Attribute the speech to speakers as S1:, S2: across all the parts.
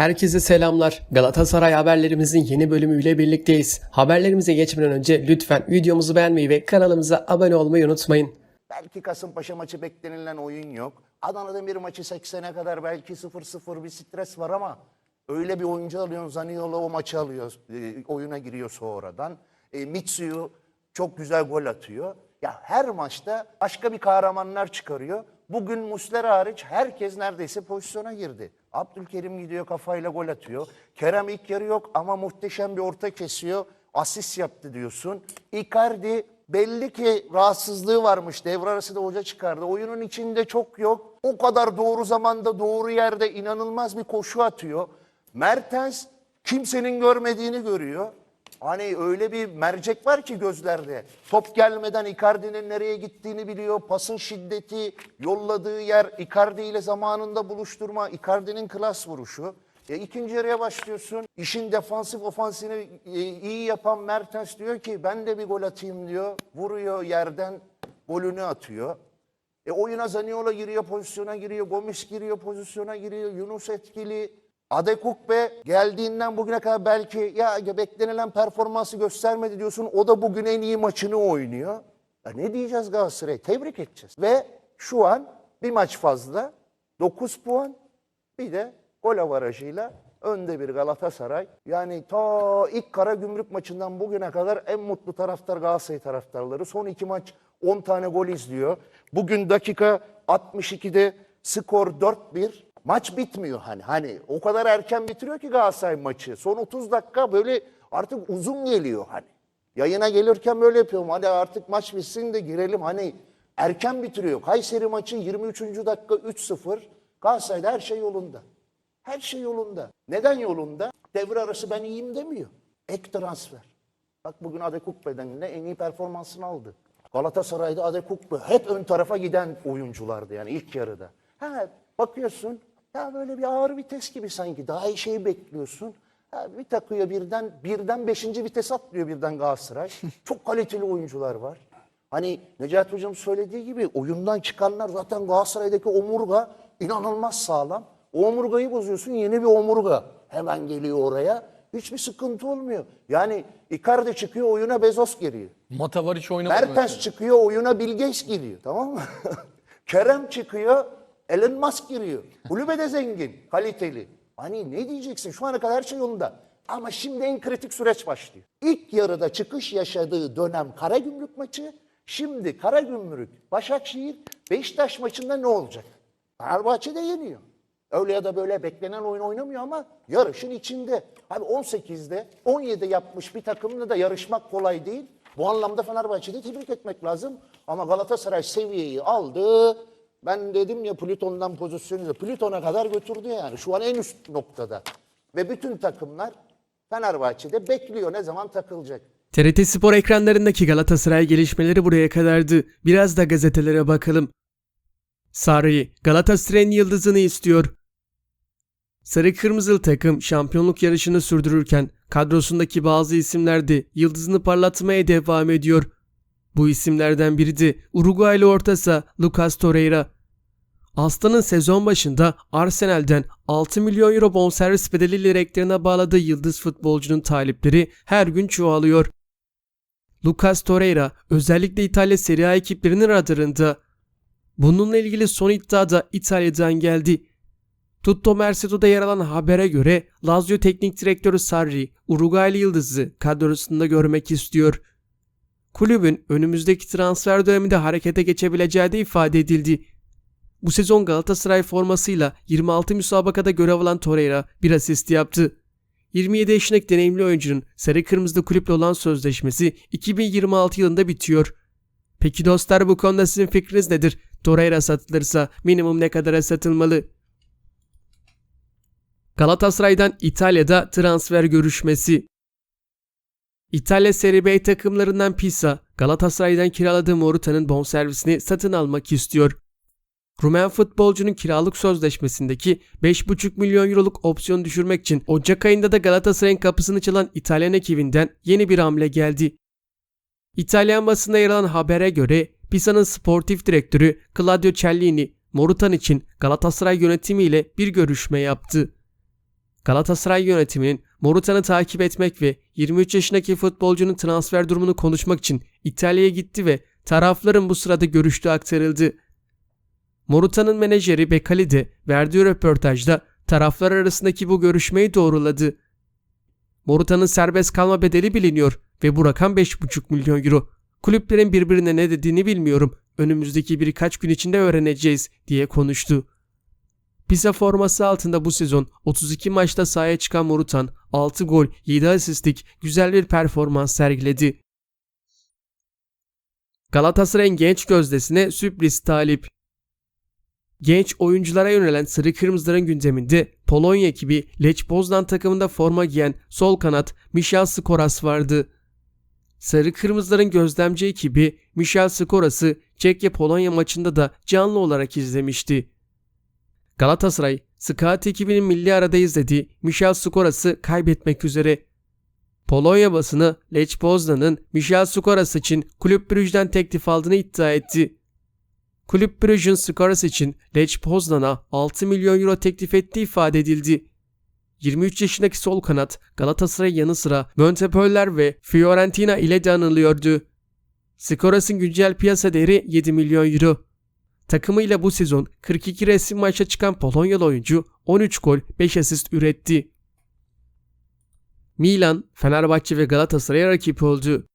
S1: Herkese selamlar. Galatasaray haberlerimizin yeni bölümüyle birlikteyiz. Haberlerimize geçmeden önce lütfen videomuzu beğenmeyi ve kanalımıza abone olmayı unutmayın.
S2: Belki Kasımpaşa maçı beklenilen oyun yok. Adana Demir maçı 80'e kadar belki 0-0 bir stres var ama öyle bir oyuncu alıyorsun Zaniolo o maçı alıyor. e, oyuna giriyor sonradan. E, Mitsu'yu çok güzel gol atıyor. Ya her maçta başka bir kahramanlar çıkarıyor. Bugün Muslera hariç herkes neredeyse pozisyona girdi. Abdülkerim gidiyor kafayla gol atıyor. Kerem ilk yarı yok ama muhteşem bir orta kesiyor. Asist yaptı diyorsun. Icardi belli ki rahatsızlığı varmış. Devre arası da hoca çıkardı. Oyunun içinde çok yok. O kadar doğru zamanda doğru yerde inanılmaz bir koşu atıyor. Mertens kimsenin görmediğini görüyor. Hani öyle bir mercek var ki gözlerde. Top gelmeden Icardi'nin nereye gittiğini biliyor. Pasın şiddeti, yolladığı yer, Icardi ile zamanında buluşturma, Icardi'nin klas vuruşu. E, ikinci yarıya başlıyorsun. İşin defansif ofansini e, iyi yapan Mertens diyor ki ben de bir gol atayım diyor. Vuruyor yerden golünü atıyor. E oyuna Zaniola giriyor, pozisyona giriyor, Gomis giriyor, pozisyona giriyor, Yunus etkili. Adekukbe geldiğinden bugüne kadar belki ya beklenilen performansı göstermedi diyorsun. O da bugün en iyi maçını oynuyor. Ya ne diyeceğiz Galatasaray'a? Tebrik edeceğiz. Ve şu an bir maç fazla. 9 puan. Bir de gol avarajıyla önde bir Galatasaray. Yani ta ilk kara gümrük maçından bugüne kadar en mutlu taraftar Galatasaray taraftarları. Son iki maç 10 tane gol izliyor. Bugün dakika 62'de skor 4-1. Maç bitmiyor hani. Hani o kadar erken bitiriyor ki Galatasaray maçı. Son 30 dakika böyle artık uzun geliyor hani. Yayına gelirken böyle yapıyorum. Hadi artık maç bitsin de girelim. Hani erken bitiriyor. Kayseri maçı 23. dakika 3-0. Galatasaray'da her şey yolunda. Her şey yolunda. Neden yolunda? Devre arası ben iyiyim demiyor. Ek transfer. Bak bugün Adekukbe'den de en iyi performansını aldı. Galatasaray'da Adekukbe hep ön tarafa giden oyunculardı yani ilk yarıda. Ha, bakıyorsun ya böyle bir ağır vites gibi sanki daha iyi şeyi bekliyorsun. Ha, bir takıyor birden birden beşinci vites atlıyor birden Galatasaray. Çok kaliteli oyuncular var. Hani Necati Hocam söylediği gibi oyundan çıkanlar zaten Galatasaray'daki omurga inanılmaz sağlam. O omurgayı bozuyorsun yeni bir omurga hemen geliyor oraya. Hiçbir sıkıntı olmuyor. Yani Icardi çıkıyor oyuna Bezos giriyor.
S3: Mata var hiç oynamadı.
S2: Mertens çıkıyor oyuna Bill Gates giriyor tamam mı? Kerem çıkıyor Elon Musk giriyor. Kulübe de zengin, kaliteli. Hani ne diyeceksin şu ana kadar her şey yolunda. Ama şimdi en kritik süreç başlıyor. İlk yarıda çıkış yaşadığı dönem Karagümrük maçı. Şimdi Karagümrük, Başakşehir, Beşiktaş maçında ne olacak? Fenerbahçe de yeniyor. Öyle ya da böyle beklenen oyun oynamıyor ama yarışın içinde. Abi 18'de 17 yapmış bir takımla da yarışmak kolay değil. Bu anlamda Fenerbahçe'yi tebrik etmek lazım. Ama Galatasaray seviyeyi aldı. Ben dedim ya Plüton'dan pozisyonu Plüton'a kadar götürdü yani. Şu an en üst noktada. Ve bütün takımlar Fenerbahçe'de bekliyor ne zaman takılacak.
S1: TRT Spor ekranlarındaki Galatasaray gelişmeleri buraya kadardı. Biraz da gazetelere bakalım. Sarri, Galatasaray'ın yıldızını istiyor. Sarı Kırmızılı takım şampiyonluk yarışını sürdürürken kadrosundaki bazı isimler de yıldızını parlatmaya devam ediyor. Bu isimlerden biri de Uruguaylı orta saha Lucas Torreira. Aslan'ın sezon başında Arsenal'den 6 milyon euro bonservis bedeliyle reklerine bağladığı yıldız futbolcunun talipleri her gün çoğalıyor. Lucas Torreira özellikle İtalya Serie A ekiplerinin radarında. Bununla ilgili son iddia da İtalya'dan geldi. Tutto Mercato'da yer alan habere göre Lazio Teknik Direktörü Sarri, Uruguaylı yıldızı kadrosunda görmek istiyor. Kulübün önümüzdeki transfer döneminde harekete geçebileceği de ifade edildi. Bu sezon Galatasaray formasıyla 26 müsabakada görev alan Torreira bir asist yaptı. 27 yaşındaki deneyimli oyuncunun sarı kırmızılı kulüple olan sözleşmesi 2026 yılında bitiyor. Peki dostlar bu konuda sizin fikriniz nedir? Torreira satılırsa minimum ne kadara satılmalı? Galatasaray'dan İtalya'da transfer görüşmesi. İtalya Serie B takımlarından Pisa, Galatasaray'dan kiraladığı Morutan'ın bonservisini satın almak istiyor. Rumen futbolcunun kiralık sözleşmesindeki 5,5 milyon euroluk opsiyonu düşürmek için Ocak ayında da Galatasaray'ın kapısını çalan İtalyan ekibinden yeni bir hamle geldi. İtalyan basında yer alan habere göre Pisa'nın sportif direktörü Claudio Cellini, Morutan için Galatasaray yönetimiyle bir görüşme yaptı. Galatasaray yönetiminin Morutan'ı takip etmek ve 23 yaşındaki futbolcunun transfer durumunu konuşmak için İtalya'ya gitti ve tarafların bu sırada görüştüğü aktarıldı. Morutan'ın menajeri Bekali de verdiği röportajda taraflar arasındaki bu görüşmeyi doğruladı. Morutan'ın serbest kalma bedeli biliniyor ve bu rakam 5,5 milyon euro. Kulüplerin birbirine ne dediğini bilmiyorum. Önümüzdeki birkaç gün içinde öğreneceğiz diye konuştu. Pisa forması altında bu sezon 32 maçta sahaya çıkan Morutan 6 gol 7 asistlik güzel bir performans sergiledi. Galatasaray'ın genç gözdesine sürpriz talip. Genç oyunculara yönelen Sarı Kırmızıların gündeminde Polonya ekibi Lech Poznan takımında forma giyen sol kanat Michal Skoras vardı. Sarı Kırmızıların gözlemci ekibi Michal Skoras'ı Çekya-Polonya maçında da canlı olarak izlemişti. Galatasaray, Scout ekibinin milli arada izlediği Michal Skoras'ı kaybetmek üzere. Polonya basını Lech Poznan'ın Michal Skoras için Kulüp Brugge'den teklif aldığını iddia etti. Kulüp Brugge'ın Skoras için Lech Poznan'a 6 milyon euro teklif ettiği ifade edildi. 23 yaşındaki sol kanat Galatasaray yanı sıra Montpellier ve Fiorentina ile de anılıyordu. Skoras'ın güncel piyasa değeri 7 milyon euro. Takımıyla bu sezon 42 resim maça çıkan Polonyalı oyuncu 13 gol 5 asist üretti. Milan, Fenerbahçe ve Galatasaray'a rakip oldu.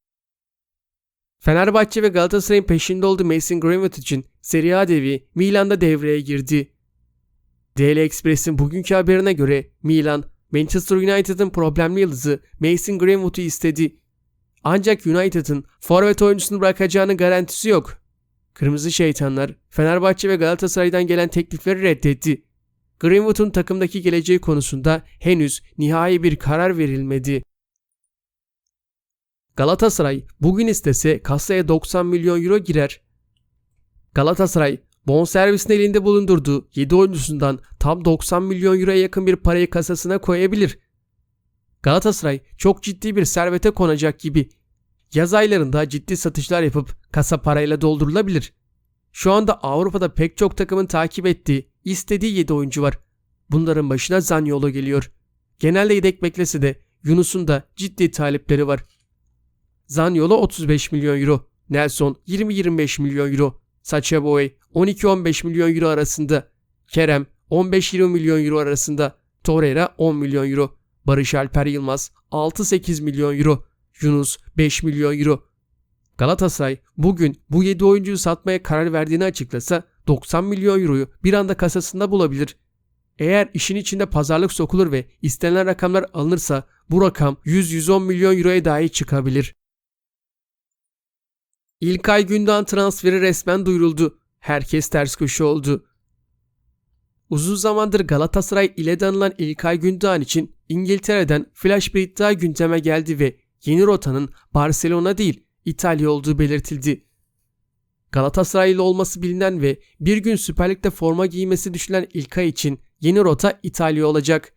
S1: Fenerbahçe ve Galatasaray'ın peşinde olduğu Mason Greenwood için Serie A devi Milan'da devreye girdi. DL Express'in bugünkü haberine göre Milan, Manchester United'ın problemli yıldızı Mason Greenwood'u istedi. Ancak United'ın forvet oyuncusunu bırakacağının garantisi yok. Kırmızı Şeytanlar Fenerbahçe ve Galatasaray'dan gelen teklifleri reddetti. Greenwood'un takımdaki geleceği konusunda henüz nihai bir karar verilmedi. Galatasaray bugün istese kasaya 90 milyon euro girer. Galatasaray bonservisini elinde bulundurduğu 7 oyuncusundan tam 90 milyon euroya yakın bir parayı kasasına koyabilir. Galatasaray çok ciddi bir servete konacak gibi. Yaz aylarında ciddi satışlar yapıp kasa parayla doldurulabilir. Şu anda Avrupa'da pek çok takımın takip ettiği, istediği 7 oyuncu var. Bunların başına Zaniolo geliyor. Genelde yedek beklese de Yunus'un da ciddi talipleri var. Zaniolo 35 milyon euro, Nelson 20-25 milyon euro, Sacha Boey 12-15 milyon euro arasında, Kerem 15-20 milyon euro arasında, Torreira 10 milyon euro, Barış Alper Yılmaz 6-8 milyon euro, Yunus 5 milyon euro. Galatasaray bugün bu 7 oyuncuyu satmaya karar verdiğini açıklasa 90 milyon euroyu bir anda kasasında bulabilir. Eğer işin içinde pazarlık sokulur ve istenilen rakamlar alınırsa bu rakam 100-110 milyon euroya dahi çıkabilir. İlkay Gündoğan transferi resmen duyuruldu. Herkes ters köşe oldu. Uzun zamandır Galatasaray ile de anılan İlkay Gündoğan için İngiltere'den flash bir iddia gündeme geldi ve yeni rotanın Barcelona değil İtalya olduğu belirtildi. Galatasaraylı olması bilinen ve bir gün Süper Lig'de forma giymesi düşünülen İlkay için yeni rota İtalya olacak.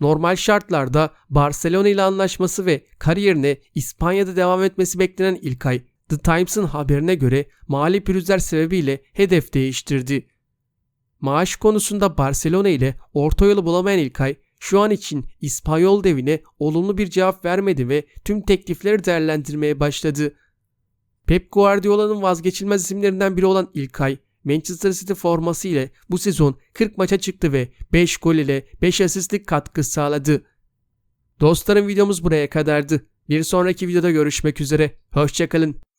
S1: Normal şartlarda Barcelona ile anlaşması ve kariyerine İspanya'da devam etmesi beklenen İlkay, The Times'ın haberine göre mali pürüzler sebebiyle hedef değiştirdi. Maaş konusunda Barcelona ile orta yolu bulamayan İlkay, şu an için İspanyol devine olumlu bir cevap vermedi ve tüm teklifleri değerlendirmeye başladı. Pep Guardiola'nın vazgeçilmez isimlerinden biri olan İlkay, Manchester City forması ile bu sezon 40 maça çıktı ve 5 gol ile 5 asistlik katkı sağladı. Dostlarım videomuz buraya kadardı. Bir sonraki videoda görüşmek üzere. Hoşçakalın.